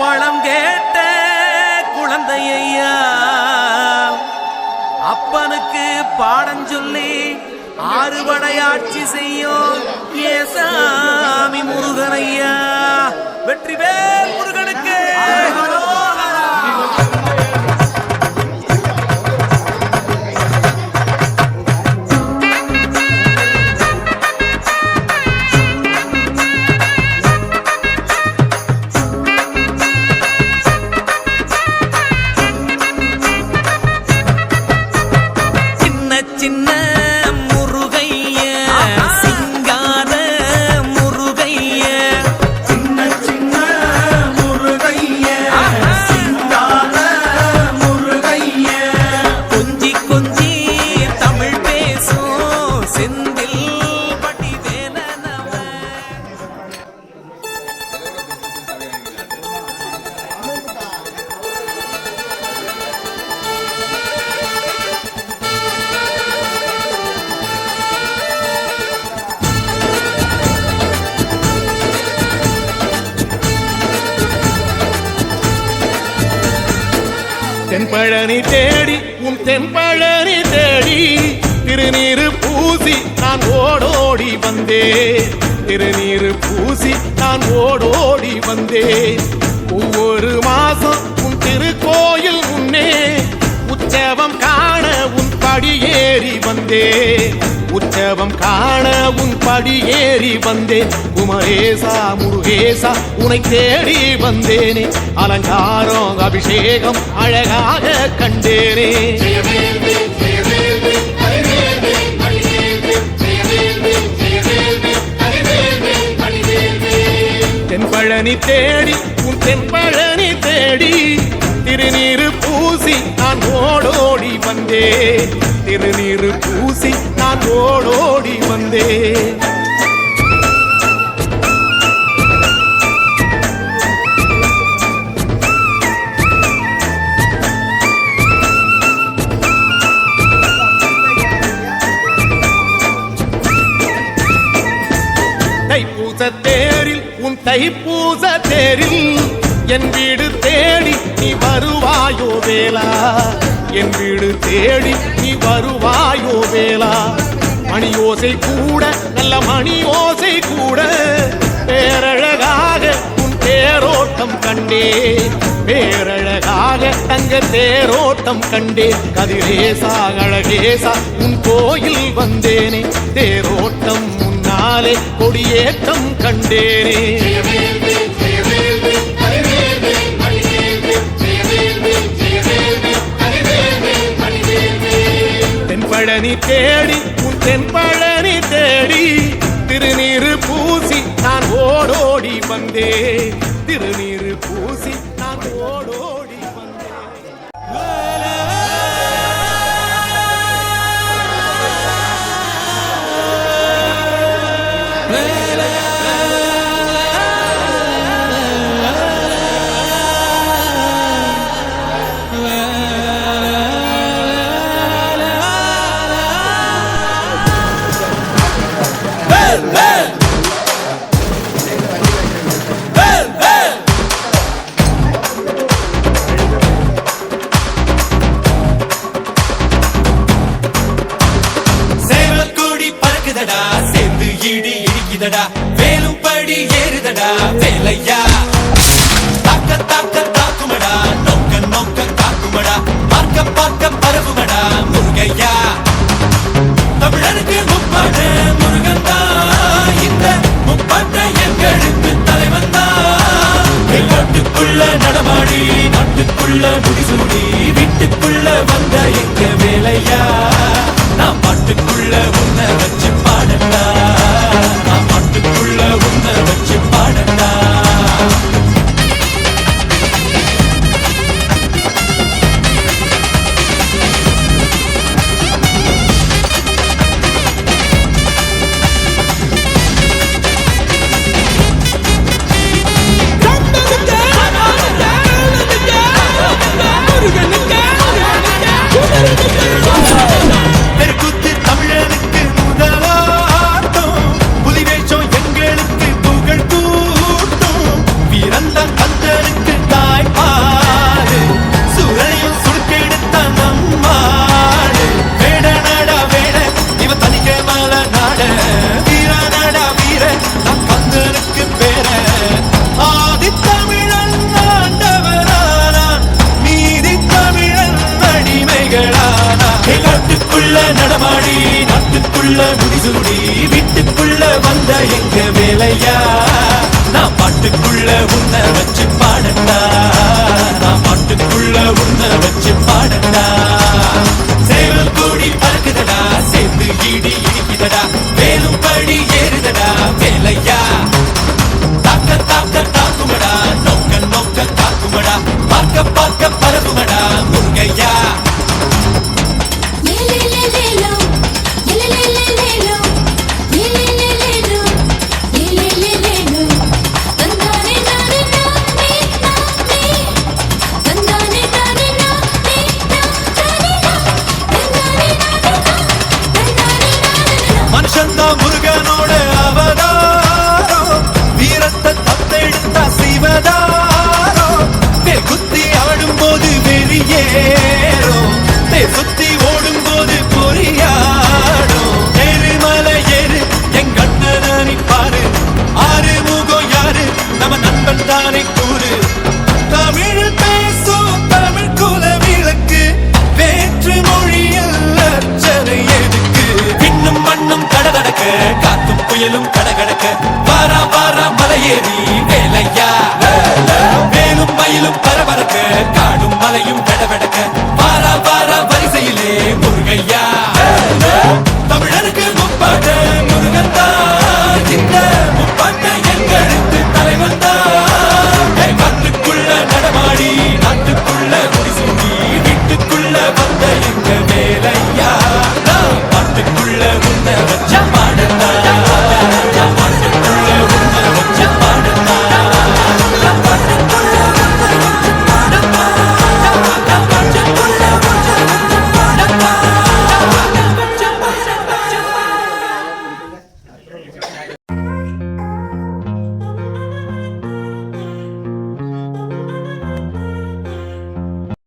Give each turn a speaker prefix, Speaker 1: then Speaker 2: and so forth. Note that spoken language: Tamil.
Speaker 1: பழம் கேட்ட குழந்தையா அப்பனுக்கு பாடம் சொல்லி ஆறுபடையாட்சி செய்யும் ஏசாமி முருகனையா? வெற்றி பேர்
Speaker 2: தென்பழனி தேடி உன் தென்பழனி தேடி திருநீரு பூசி நான் ஓடோடி வந்தேன். திருநீரு பூசி நான் ஓடோடி வந்தேன். ஒவ்வொரு மாசம் உன் திருக்கோயில் முன்னே உற்சவம் காண உன் படியேறி வந்தேன். உற்சவம் காண உன் படியேறி வந்தேன். குமரேசா முருகேசா உனை தேடி வந்தேனே. அலங்காரம் அபிஷேகம் அழகாக கண்டேனே. தென்பழனி தேடி உன் தென்பழனி தேடி திருநீரு பூசி நான் ஓடோடி வந்தே. திருநீரு பூசி நான் ஓடோடி வந்தே. தைப்பூச தேரில் உன் தைப்பூச தேரில் என் வீடு தேடி நீ வருவாயோ வேலா என் வீடு தேடி நீ வருவாயோ வேலா மணி ஓசை கூட நல்ல மணி ஓசை கூட பேரழகாக உன் தேரோட்டம் கண்டே. பேரழகாக தங்க தேரோட்டம் கண்டே. கதிரேசா அழகேசா உன் கோயில் வந்தேனே. தேரோட்டம் முன்னாலே கொடியேற்றம் கண்டேனே. தென்பழனி தேடி உன் தென்பழனி தேடி
Speaker 1: சேவல் கொடி பறக்குதடா. சேர்ந்து இடி ஏறுதடா. வேலும் படி ஏறுதடா வேலையா? தாக்க தாக்க தாக்குமடா. நோக்க நோக்க காக்குமடா பார்க்க பார்க்க பரவுமடா முருகையா? தமிழனுக்கு முப்பாடு முருகன் தான் இந்த முப்பாட்டை எங்களுக்கு தலைவன் தான் நாட்டுக்குள்ள நடமாடி நாட்டுக்குள்ள நாட்டுக்குள்ள நடமாடி நாட்டுக்குள்ள முடிசூடி வீட்டுக்குள்ள வந்த எங்க வேலையா? நான் பாட்டுக்குள்ள உன்னை வச்சு பாடண்டா நான் பாட்டுக்குள்ள உன்னை வச்சு பாடண்டா